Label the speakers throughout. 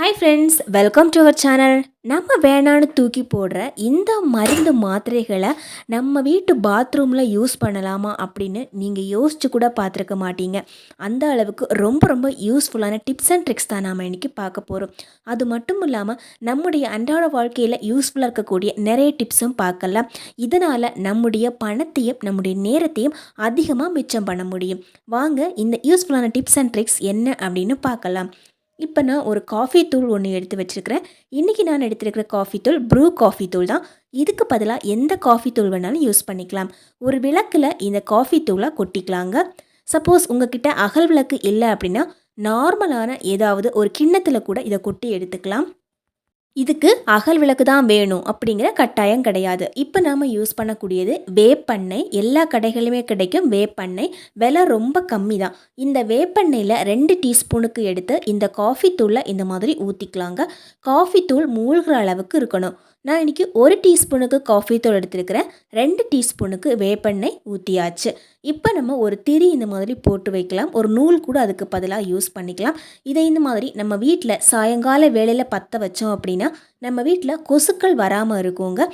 Speaker 1: Hi friends welcome to our channel நம்ம வேணான்னு தூக்கி போடுற இந்த மருந்து மாத்திரைகளை நம்ம வீட்டு பாத்ரூமில் யூஸ் பண்ணலாமா அப்படின்னு நீங்கள் யோசிச்சு கூட பார்த்துருக்க மாட்டீங்க. அந்த அளவுக்கு ரொம்ப ரொம்ப யூஸ்ஃபுல்லான டிப்ஸ் அண்ட் ட்ரிக்ஸ் தான் நாம் இன்றைக்கி பார்க்க போகிறோம் அது மட்டும் இல்லாமல் நம்முடைய அன்றாட வாழ்க்கையில் யூஸ்ஃபுல்லாக இருக்கக்கூடிய நிறைய டிப்ஸும் பார்க்கலாம். இதனால் நம்முடைய பணத்தையும் நம்முடைய நேரத்தையும் அதிகமாக மிச்சம் பண்ண முடியும். வாங்க இந்த யூஸ்ஃபுல்லான டிப்ஸ் அண்ட் ட்ரிக்ஸ் என்ன அப்படின்னு பார்க்கலாம். இப்போ நான் ஒரு காஃபி தூள் ஒன்று எடுத்து வச்சுருக்கிறேன். இன்றைக்கி நான் எடுத்துருக்கிற காஃபி தூள் ப்ரூ காஃபி தூள் தான். இதுக்கு பதிலாக எந்த காஃபி தூள் வேணாலும் யூஸ் பண்ணிக்கலாம். ஒரு விளக்கில் இந்த காஃபி தூளாக கொட்டிக்கலாங்க. சப்போஸ் உங்ககிட்ட அகல் விளக்கு இல்லை அப்படின்னா நார்மலான ஏதாவது ஒரு கிண்ணத்தில் கூட இதை கொட்டி எடுத்துக்கலாம். இதுக்கு அகல் விளக்கு தான் வேணும் அப்படிங்கிற கட்டாயம் கிடையாது. இப்போ நாம் யூஸ் பண்ணக்கூடியது வேப்பெண்ணெய் எல்லா கடைகளுமே கிடைக்கும் வேப்பெண்ணெய் விலை ரொம்ப கம்மி தான். இந்த வேப்பெண்ணெயில் ரெண்டு டீஸ்பூனுக்கு எடுத்து இந்த காஃபி தூளை இந்த மாதிரி ஊற்றிக்கலாங்க காஃபி தூள் மூழ்கிற அளவுக்கு இருக்கணும். நான் இன்றைக்கி ஒரு டீஸ்பூனுக்கு காஃபி தூள் எடுத்துருக்கிறேன். ரெண்டு டீஸ்பூனுக்கு வேப்பெண்ணெய் ஊற்றியாச்சு இப்போ நம்ம ஒரு திரி இந்த மாதிரி போட்டு வைக்கலாம். ஒரு நூல் கூட அதுக்கு பதிலாக யூஸ் பண்ணிக்கலாம். இதை இந்த மாதிரி நம்ம வீட்டில் சாயங்கால வேலையில் பற்ற வச்சோம் அப்படின்னா நம்ம வீட்டில் கொசுக்கள் வராமல் இருக்குங்க.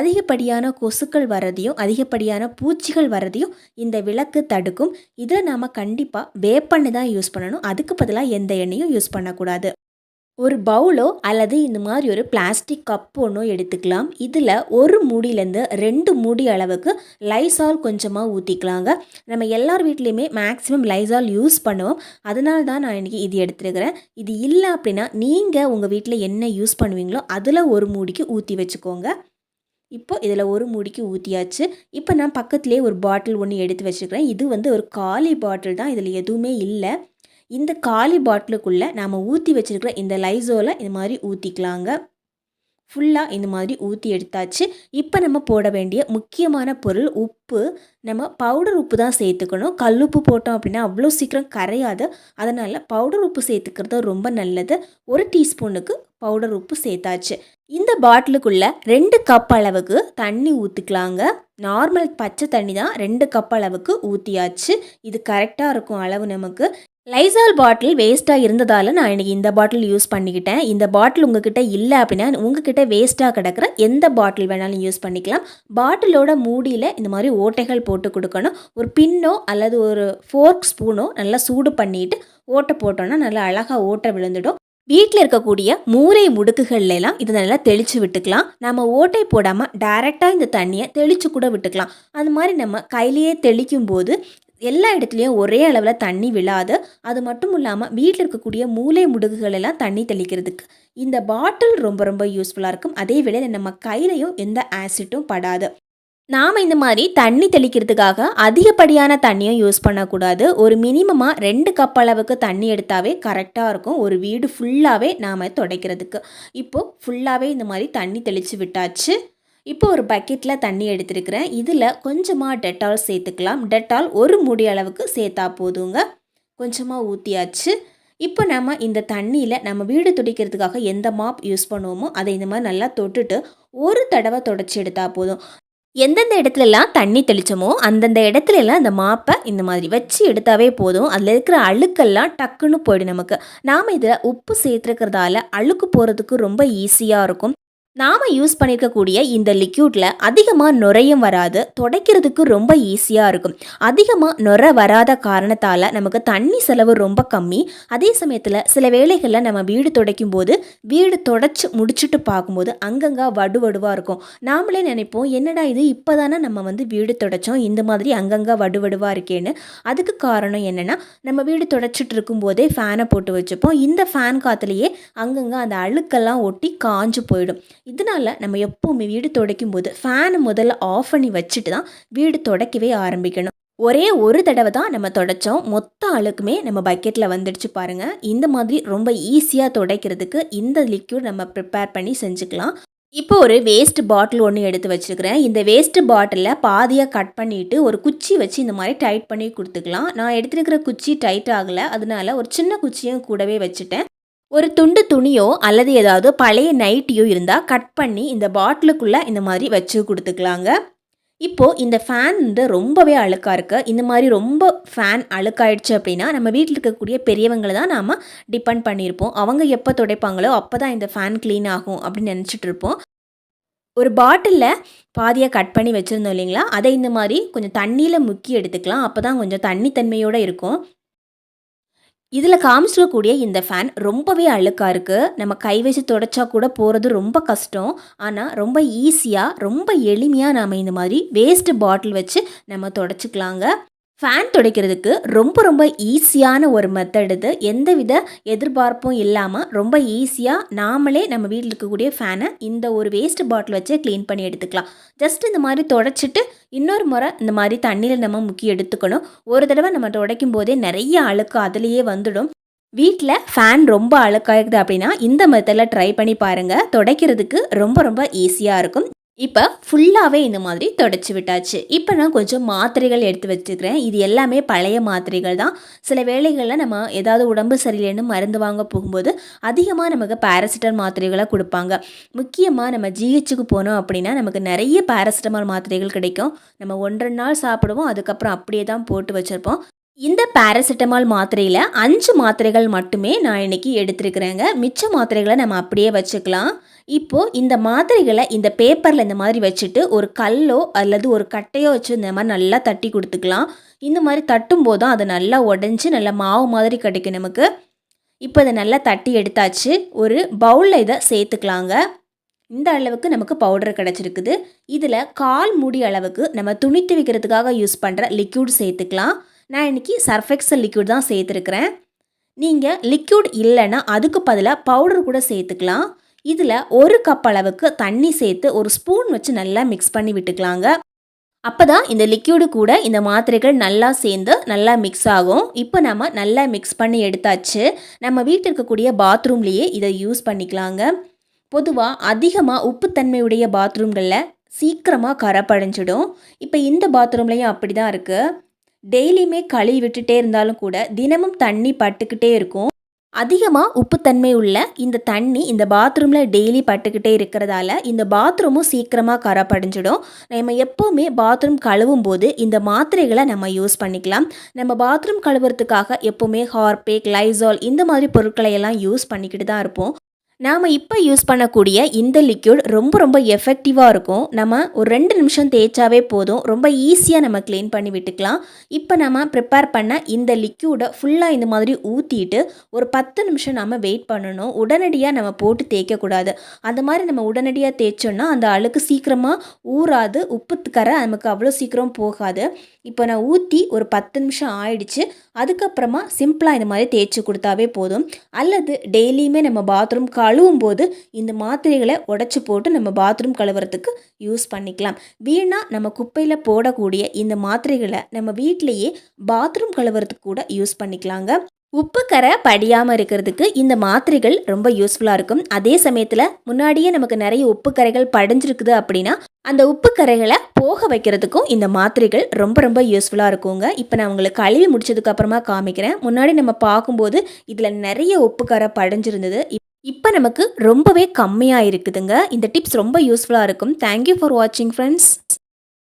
Speaker 1: அதிகப்படியான கொசுக்கள் வரதையும் அதிகப்படியான பூச்சிகள் வரதையும் இந்த விளக்கு தடுக்கும். இதை நாம் கண்டிப்பாக வேப்பெண்ணெய் தான் யூஸ் பண்ணணும். அதுக்கு பதிலாக எந்த எண்ணெயும் யூஸ் பண்ணக்கூடாது. ஒரு பவுலோ அல்லது இந்த மாதிரி ஒரு பிளாஸ்டிக் கப் ஒன்றும் எடுத்துக்கலாம். இதில் ஒரு மூடியிலேருந்து ரெண்டு மூடி அளவுக்கு லைசால் கொஞ்சமாக ஊற்றிக்கலாங்க நம்ம எல்லார் வீட்லேயுமே மேக்ஸிமம் லைசால் யூஸ் பண்ணுவோம். அதனால தான் நான் இன்றைக்கி இது எடுத்துருக்கிறேன். இது இல்லை அப்படின்னா நீங்கள் உங்கள் வீட்டில் என்ன யூஸ் பண்ணுவீங்களோ அதில் ஒரு மூடிக்கு ஊற்றி வச்சுக்கோங்க. இப்போ இதில் ஒரு மூடிக்கு ஊற்றியாச்சு இப்போ நான் பக்கத்துலேயே ஒரு பாட்டில் ஒன்று எடுத்து வச்சுக்கிறேன். இது வந்து ஒரு காலி பாட்டில் தான். இதில் எதுவுமே இல்லை. இந்த காலி பாட்டிலுக்குள்ளே நாம் ஊற்றி வச்சுருக்கிற இந்த லைசோலை இந்த மாதிரி ஊற்றிக்கலாங்க ஃபுல்லாக இந்த மாதிரி ஊற்றி எடுத்தாச்சு. இப்போ நம்ம போட வேண்டிய முக்கியமான பொருள் உப்பு. நம்ம பவுடர் உப்பு தான் சேர்த்துக்கணும். கல் உப்பு போட்டோம் அப்படின்னா அவ்வளோ சீக்கிரம் கரையாது. அதனால் பவுடர் உப்பு சேர்த்துக்கிறது ரொம்ப நல்லது. ஒரு டீஸ்பூனுக்கு பவுடர் உப்பு சேர்த்தாச்சு. இந்த பாட்டிலுக்குள்ளே ரெண்டு கப் அளவுக்கு தண்ணி ஊற்றிக்கலாங்க நார்மல் பச்சை தண்ணி தான் ரெண்டு கப் அளவுக்கு ஊற்றியாச்சு இது கரெக்டாக இருக்கும் அளவு நமக்கு. லைசால் பாட்டில் வேஸ்ட்டாக இருந்ததால் நான் இன்றைக்கி இந்த பாட்டில் யூஸ் பண்ணிக்கிட்டேன். இந்த பாட்டில் உங்ககிட்ட இல்லை அப்படின்னா உங்ககிட்ட வேஸ்ட்டாக கிடக்கிற எந்த பாட்டில் வேணாலும் யூஸ் பண்ணிக்கலாம். பாட்டிலோட மூடியில் இந்த மாதிரி ஓட்டைகள் போட்டு கொடுக்கணும். ஒரு பின்னோ அல்லது ஒரு ஃபோர்க் ஸ்பூனோ நல்லா சூடு பண்ணிவிட்டு ஓட்டை போட்டோன்னா நல்லா அழகாக ஓட்டை விழுந்துடும். வீட்டில் இருக்கக்கூடிய மூரை முடுக்குகள்லாம் இதை நல்லா தெளித்து விட்டுக்கலாம். நம்ம ஓட்டை போடாமல் டைரெக்டாக இந்த தண்ணியை தெளித்து கூட விட்டுக்கலாம். அது மாதிரி நம்ம கையிலேயே தெளிக்கும் போது எல்லா இடத்துலையும் ஒரே அளவில் தண்ணி விழாது. அது மட்டும் இல்லாமல் வீட்டில் இருக்கக்கூடிய மூளை முடுகுகள் எல்லாம் தண்ணி தெளிக்கிறதுக்கு இந்த பாட்டில் ரொம்ப ரொம்ப யூஸ்ஃபுல்லாக இருக்கும். அதே வேளையில் நம்ம கையிலையும் எந்த ஆசிட்டும் படாது. நாம் இந்த மாதிரி தண்ணி தெளிக்கிறதுக்காக அதிகப்படியான தண்ணியும் யூஸ் பண்ணக்கூடாது. ஒரு மினிமமாக ரெண்டு கப் அளவுக்கு தண்ணி எடுத்தாவே கரெக்டாக இருக்கும். ஒரு வீடு ஃபுல்லாகவே நாம் துடைக்கிறதுக்கு. இப்போது ஃபுல்லாகவே இந்த மாதிரி தண்ணி தெளித்து விட்டாச்சு. இப்போ ஒரு பக்கெட்டில் தண்ணி எடுத்துருக்கிறேன். இதில் கொஞ்சமாக டெட்டால் சேர்த்துக்கலாம். டெட்டால் ஒரு முடி அளவுக்கு சேர்த்தா போதுங்க. கொஞ்சமாக ஊற்றியாச்சு இப்போ நம்ம இந்த தண்ணியில் நம்ம வீடு துடைக்கிறதுக்காக எந்த மாப் யூஸ் பண்ணுவோமோ அதை இந்த மாதிரி நல்லா தொட்டுட்டு ஒரு தடவை தொடச்சி எடுத்தால் போதும். எந்தெந்த இடத்துலலாம் தண்ணி தெளித்தோமோ அந்தந்த இடத்துலலாம் அந்த மாப்பை இந்த மாதிரி வச்சு எடுத்தாவே போதும். அதில் இருக்கிற அழுக்கெல்லாம் டக்குன்னு போயிடும் நமக்கு. நாம் இதில் உப்பு சேர்த்துருக்கிறதால அழுக்கு போகிறதுக்கு ரொம்ப ஈஸியாக இருக்கும். நாம் யூஸ் பண்ணியிருக்கக்கூடிய இந்த லிக்யூட்டில் அதிகமாக நுரையும் வராது துடைக்கிறதுக்கு ரொம்ப ஈஸியாக இருக்கும். அதிகமாக நுர வராத காரணத்தால் நமக்கு தண்ணி செலவு ரொம்ப கம்மி. அதே சமயத்தில் சில வேளைகளில் நம்ம வீடு துடைக்கும் போது வீடு தொடச்சி முடிச்சுட்டு பார்க்கும்போது அங்கங்கே வடு வடுவாக இருக்கும். நாமளே நினைப்போம் என்னடா இது இப்போ தானே நம்ம வந்து வீடு துடைச்சோம் இந்த மாதிரி அங்கங்கே வடு வடுவாக இருக்கேன்னு. அதுக்கு காரணம் என்னென்னா நம்ம வீடு துடைச்சிட்டு இருக்கும்போதே ஃபேனை போட்டு வச்சுப்போம். இந்த ஃபேன் காற்றுலையே அங்கங்கே அந்த அழுக்கெல்லாம் ஒட்டி காஞ்சு போயிடும். இதனால் நம்ம எப்போவுமே வீடு துடைக்கும் போது ஃபேனை முதல்ல ஆஃப் பண்ணி வச்சுட்டு தான் வீடு துடைக்கவே ஆரம்பிக்கணும். ஒரே ஒரு தடவை தான் நம்ம தொடச்சோம். மொத்த அழுக்குமே நம்ம பக்கெட்டில் வந்துடுச்சு பாருங்கள் இந்த மாதிரி ரொம்ப ஈஸியாக துடைக்கிறதுக்கு இந்த லிக்யூட் நம்ம ப்ரிப்பேர் பண்ணி செஞ்சுக்கலாம். இப்போ ஒரு வேஸ்ட் பாட்டில் ஒன்று எடுத்து வச்சுருக்கிறேன். இந்த வேஸ்ட் பாட்டிலில் பாதியாக கட் பண்ணிவிட்டு ஒரு குச்சி வச்சு இந்த மாதிரி டைட் பண்ணி கொடுத்துக்கலாம். நான் எடுத்துருக்கிற குச்சி டைட் ஆகலை. அதனால ஒரு சின்ன குச்சியும் கூடவே வச்சுட்டேன். ஒரு துண்டு துணியோ அல்லது ஏதாவது பழைய நைட்டியோ இருந்தால் கட் பண்ணி இந்த பாட்டிலுக்குள்ளே இந்த மாதிரி வச்சு கொடுத்துக்கலாங்க. இப்போது இந்த ஃபேன் வந்து ரொம்பவே அழுக்காக இருக்குது இந்த மாதிரி ரொம்ப ஃபேன் அழுக்காயிடுச்சு அப்படின்னா நம்ம வீட்டில் இருக்கக்கூடிய பெரியவங்களை தான் நாம் டிபெண்ட் பண்ணியிருப்போம் அவங்க எப்போ துடைப்பாங்களோ அப்போ தான் இந்த ஃபேன் க்ளீன் ஆகும் அப்படின்னு நினச்சிட்டு இருப்போம். ஒரு பாட்டிலில் பாதியாக கட் பண்ணி வச்சுருந்தோம் இல்லைங்களா? அதை இந்த மாதிரி கொஞ்சம் தண்ணியில் முக்கி எடுத்துக்கலாம். அப்போ தான் கொஞ்சம் தண்ணி தன்மையோடு இருக்கும். இதில் காமிச்சிருக்கக்கூடிய இந்த ஃபேன் ரொம்பவே அழுக்காக இருக்குது நம்ம கை வச்சு தொடச்சா கூட போகிறது ரொம்ப கஷ்டம். ஆனால் ரொம்ப ஈஸியாக ரொம்ப எளிமையாக நாம் இந்த மாதிரி வேஸ்ட் பாட்டில் வச்சு நம்ம தொடச்சிக்கலாங்க. ஃபேன் துடைக்கிறதுக்கு ரொம்ப ரொம்ப ஈஸியான ஒரு மெத்தட் இது. எந்தவித எதிர்பார்ப்பும் இல்லாமல் ரொம்ப ஈஸியாக நாமளே நம்ம வீட்டில் இருக்கக்கூடிய ஃபேனை இந்த ஒரு வேஸ்ட் பாட்டில் வச்சு க்ளீன் பண்ணி எடுத்துக்கலாம். ஜஸ்ட் இந்த மாதிரி தொடச்சிட்டு இன்னொரு முறை இந்த மாதிரி தண்ணியில் நம்ம முக்கி எடுத்துக்கணும். ஒரு தடவை நம்ம துடைக்கும் போதே நிறைய அழுக்கு அதுலேயே வந்துடும். வீட்டில் ஃபேன் ரொம்ப அழுக்காயிருக்குது அப்படின்னா இந்த மெத்தடில் ட்ரை பண்ணி பாருங்கள் துடைக்கிறதுக்கு ரொம்ப ரொம்ப ஈஸியாக இருக்கும். இப்போ ஃபுல்லாகவே இந்த மாதிரி தொடச்சி விட்டாச்சு. இப்போ நான் கொஞ்சம் மாத்திரைகள் எடுத்து வச்சுக்கிறேன். இது எல்லாமே பழைய மாத்திரைகள் தான். சில வேளைகளில் நம்ம ஏதாவது உடம்பு சரியில்லைன்னு மருந்து வாங்க போகும்போது அதிகமாக நமக்கு பேராசிட்டல் மாத்திரைகளை கொடுப்பாங்க. முக்கியமாக நம்ம ஜிஹெச்சுக்கு போனோம் அப்படின்னா நமக்கு நிறைய பேராசிட்டமால் மாத்திரைகள் கிடைக்கும். நம்ம ஒன்றரை நாள் சாப்பிடுவோம். அதுக்கப்புறம் அப்படியே தான் போட்டு வச்சுருப்போம். இந்த பேராசிட்டமால் மாத்திரையில் அஞ்சு மாத்திரைகள் மட்டுமே நான் இன்றைக்கி எடுத்துருக்குறேங்க. மிச்ச மாத்திரைகளை நம்ம அப்படியே வச்சுக்கலாம். இப்போது இந்த மாத்திரைகளை இந்த பேப்பரில் இந்த மாதிரி வச்சுட்டு ஒரு கல்லோ அல்லது ஒரு கட்டையோ வச்சு இந்த மாதிரி நல்லா தட்டி கொடுத்துக்கலாம். இந்த மாதிரி தட்டும் போதும் அது நல்லா உடஞ்சி நல்லா மாவு மாதிரி கிடைக்கும் நமக்கு. இப்போ இதை நல்லா தட்டி எடுத்தாச்சு. ஒரு பவுலில் இதை சேர்த்துக்கலாங்க. இந்த அளவுக்கு நமக்கு பவுடர் கிடச்சிருக்குது. இதில் கால் மூடி அளவுக்கு நம்ம துணி துவைக்கிறதுக்காக யூஸ் பண்ணுற லிக்யூட் சேர்த்துக்கலாம். நான் இன்றைக்கி சர்ஃபெக்சல் லிக்யூட் தான் சேர்த்துருக்குறேன். நீங்கள் லிக்யூட் இல்லைன்னா அதுக்கு பதிலாக பவுடர் கூட சேர்த்துக்கலாம். இதில் ஒரு கப் அளவுக்கு தண்ணி சேர்த்து ஒரு ஸ்பூன் வச்சு நல்லா மிக்ஸ் பண்ணி விட்டுக்கலாங்க. அப்போ தான் இந்த லிக்யூடு கூட இந்த மாத்திரைகள் நல்லா சேர்ந்து நல்லா மிக்ஸ் ஆகும். இப்போ நம்ம நல்லா மிக்ஸ் பண்ணி எடுத்தாச்சு. நம்ம வீட்டில் இருக்கக்கூடிய பாத்ரூம்லேயே இதை யூஸ் பண்ணிக்கலாங்க. பொதுவாக அதிகமாக உப்புத்தன்மையுடைய பாத்ரூம்களில் சீக்கிரமாக கரை படைஞ்சிடும் இப்போ இந்த பாத்ரூம்லேயும் அப்படி தான் இருக்குது டெய்லியுமே கழுவி விட்டுட்டே இருந்தாலும் கூட தினமும் தண்ணி பட்டுக்கிட்டே இருக்கும். அதிகமாக உப்புத்தன்மை உள்ள இந்த தண்ணி இந்த பாத்ரூமில் டெய்லி பட்டுக்கிட்டே இருக்கிறதால இந்த பாத்ரூமும் சீக்கிரமாக கரை படிஞ்சிடும் நம்ம எப்போவுமே பாத்ரூம் கழுவும் போது இந்த மாத்திரைகளை நம்ம யூஸ் பண்ணிக்கலாம். நம்ம பாத்ரூம் கழுவுறதுக்காக எப்போவுமே ஹார்பேக் லைசால் இந்த மாதிரி பொருட்களை எல்லாம் யூஸ் பண்ணிக்கிட்டு தான் இருப்போம். நாம் இப்போ யூஸ் பண்ணக்கூடிய இந்த லிக்யூட் ரொம்ப ரொம்ப எஃபெக்டிவாக இருக்கும். நம்ம ஒரு ரெண்டு நிமிஷம் தேய்ச்சாவே போதும். ரொம்ப ஈஸியாக நம்ம க்ளீன் பண்ணி விட்டுக்கலாம். இப்போ நம்ம ப்ரிப்பேர் பண்ண இந்த லிக்யூடை ஃபுல்லாக இந்த மாதிரி ஊற்றிட்டு ஒரு பத்து நிமிஷம் நம்ம வெயிட் பண்ணணும். உடனடியாக நம்ம போட்டு தேய்க்கக்கூடாது. அந்த மாதிரி நம்ம உடனடியாக தேய்ச்சோன்னா அந்த அழுக்கு சீக்கிரமாக ஊறாது. உப்புத்துக்கரை நமக்கு அவ்வளோ சீக்கிரம் போகாது. இப்போ நான் ஊற்றி ஒரு பத்து நிமிஷம் ஆயிடுச்சு. அதுக்கப்புறமா சிம்பிளாக இந்த மாதிரி தேய்ச்சி கொடுத்தாவே போதும். அல்லது டெய்லியுமே நம்ம பாத்ரூம் கா கழுவும் போது இந்த மாத்திரைகளை உடச்சி போட்டு நம்ம பாத்ரூம் கழுவுறதுக்கு யூஸ் பண்ணிக்கலாம். வீணாக நம்ம குப்பையில் போடக்கூடிய இந்த மாத்திரைகளை நம்ம வீட்டிலையே பாத்ரூம் கழுவுறதுக்கு கூட யூஸ் பண்ணிக்கலாங்க. உப்பு கரை படியாமல் இருக்கிறதுக்கு இந்த மாத்திரைகள் ரொம்ப யூஸ்ஃபுல்லாக இருக்கும். அதே சமயத்தில் முன்னாடியே நமக்கு நிறைய உப்பு கரைகள் படிஞ்சிருக்குது அப்படின்னா அந்த உப்பு கரைகளை போக வைக்கிறதுக்கும் இந்த மாத்திரைகள் ரொம்ப ரொம்ப யூஸ்ஃபுல்லாக இருக்குங்க. இப்போ நான் உங்களுக்கு கழுவி முடிச்சதுக்கப்புறமா காமிக்கிறேன். முன்னாடி நம்ம பார்க்கும்போது இதில் நிறைய உப்பு கரை படிஞ்சிருந்தது. இப்போ நமக்கு ரொம்பவே கம்மியாக இருக்குதுங்க. இந்த டிப்ஸ் ரொம்ப யூஸ்ஃபுல்லாக இருக்கும். தேங்க்யூ ஃபார் வாட்சிங் ஃப்ரெண்ட்ஸ்